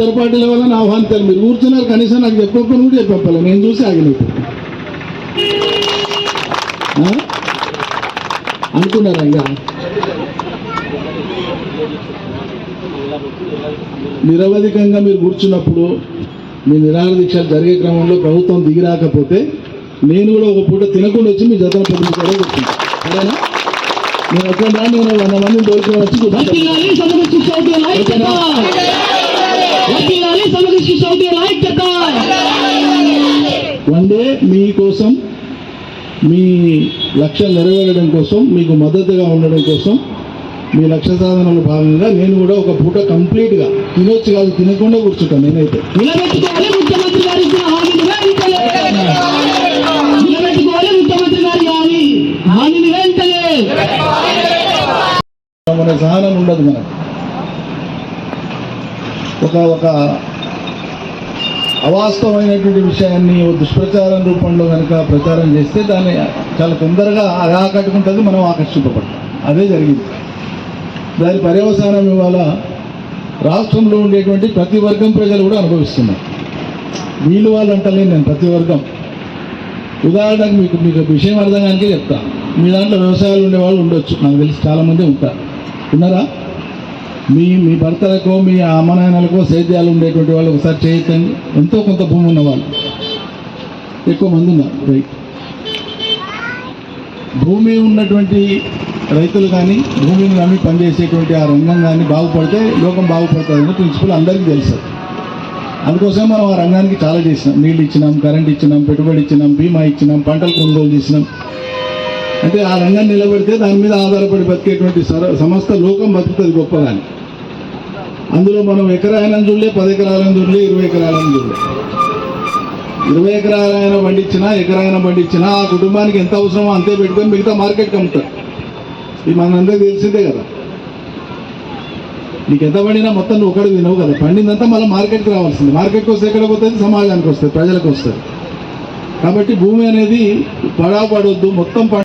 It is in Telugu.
ఇతర పార్టీల వల్ల ఆహ్వానించారు మీరు కూర్చున్నారు కనీసం నాకు చెప్పకపోయినా కూడా చెప్పాలి. నేను చూసి ఆగినట్టు అనుకున్నారా ఇంకా? నిరవధికంగా మీరు కూర్చున్నప్పుడు మీ నిరాహార దీక్షలు జరిగే క్రమంలో ప్రభుత్వం దిగి రాకపోతే నేను కూడా ఒక పూట తినకుండా వచ్చి మీ జతన పొందుతాడే కూర్చుంటా. సరేనా? నేను ఒక్క నేను వంద మందిని దొరికి వచ్చి సమగ్ర ఐక్యత డే మీకోసం మీ లక్ష్యం నెరవేరడం కోసం మీకు మద్దతుగా ఉండడం కోసం మీ లక్ష్య సాధనలో భాగంగా నేను కూడా ఒక పూట కంప్లీట్గా తినొచ్చు కాదు తినకుండా కూర్చుంటాను నేనైతే. మన సహనం ఉండదు మనకు. ఒక ఒక అవాస్తవమైనటువంటి విషయాన్ని దుష్ప్రచారం రూపంలో కనుక ప్రచారం చేస్తే దాన్ని చాలా తొందరగా ఆకట్టుకుంటుంది మనం ఆకర్షింపబడతాం. అదే జరిగింది. దాని పర్యవసానం ఇవాళ రాష్ట్రంలో ఉండేటువంటి ప్రతి వర్గం ప్రజలు కూడా అనుభవిస్తున్నారు. వీళ్ళు వాళ్ళు అంటలేను నేను ప్రతి వర్గం. ఉదాహరణకు మీకు మీకు విషయం అర్థం కనుక చెప్తాను మీ దాంట్లో వ్యవసాయాలు ఉండేవాళ్ళు ఉండొచ్చు. నాకు తెలిసి చాలామంది ఉంటారు. ఉన్నారా? మీ మీ భర్తలకో మీ అమ్మ నాయనలకో సేద్యాలు ఉండేటువంటి వాళ్ళు ఒకసారి చేయొచ్చండి ఎంతో కొంత భూమి ఉన్నవాళ్ళు. ఎక్కువ మంది ఉన్నారు. రైట్ భూమి ఉన్నటువంటి రైతులు కానీ భూమిని నమ్మి పనిచేసేటువంటి ఆ రంగం కానీ బాగుపడితే లోకం బాగుపడుతుందని ప్రిన్సిపల్ అందరికీ తెలుసు. అందుకోసం మనం ఆ రంగానికి చాలా చేసినాం. నీళ్ళు ఇచ్చినాం కరెంట్ ఇచ్చినాం పెట్టుబడి ఇచ్చినాం బీమా ఇచ్చినాం పంటలు కొనుగోలు చేసినాం. అంటే ఆ రంగం నిలబెడితే దాని మీద ఆధారపడి బతికేటువంటి సర- సమస్త లోకం బతుకుతుంది గొప్పదాన్ని అందులో మనం ఎకరాయనం చూడలే పది ఎకరాలను చూడలే ఇరవై ఎకరాలను చూడలే. ఇరవై ఎకరాలైన పండించినా ఎకరాయన పండించినా ఆ కుటుంబానికి ఎంత అవసరమో అంతే పెట్టుకొని మిగతా మార్కెట్కి అమ్ముతారు. ఇది మనందరికీ తెలిసిందే కదా. నీకు ఎంత పండినా మొత్తం నువ్వు ఒకటి తినవు కదా. పండిందంతా మళ్ళీ మార్కెట్కి రావాల్సింది. మార్కెట్కి వస్తే ఎక్కడ పోతుంది? సమాజానికి వస్తుంది ప్రజలకు వస్తుంది. కాబట్టి భూమి అనేది పడా పడవద్దు మొత్తం పడ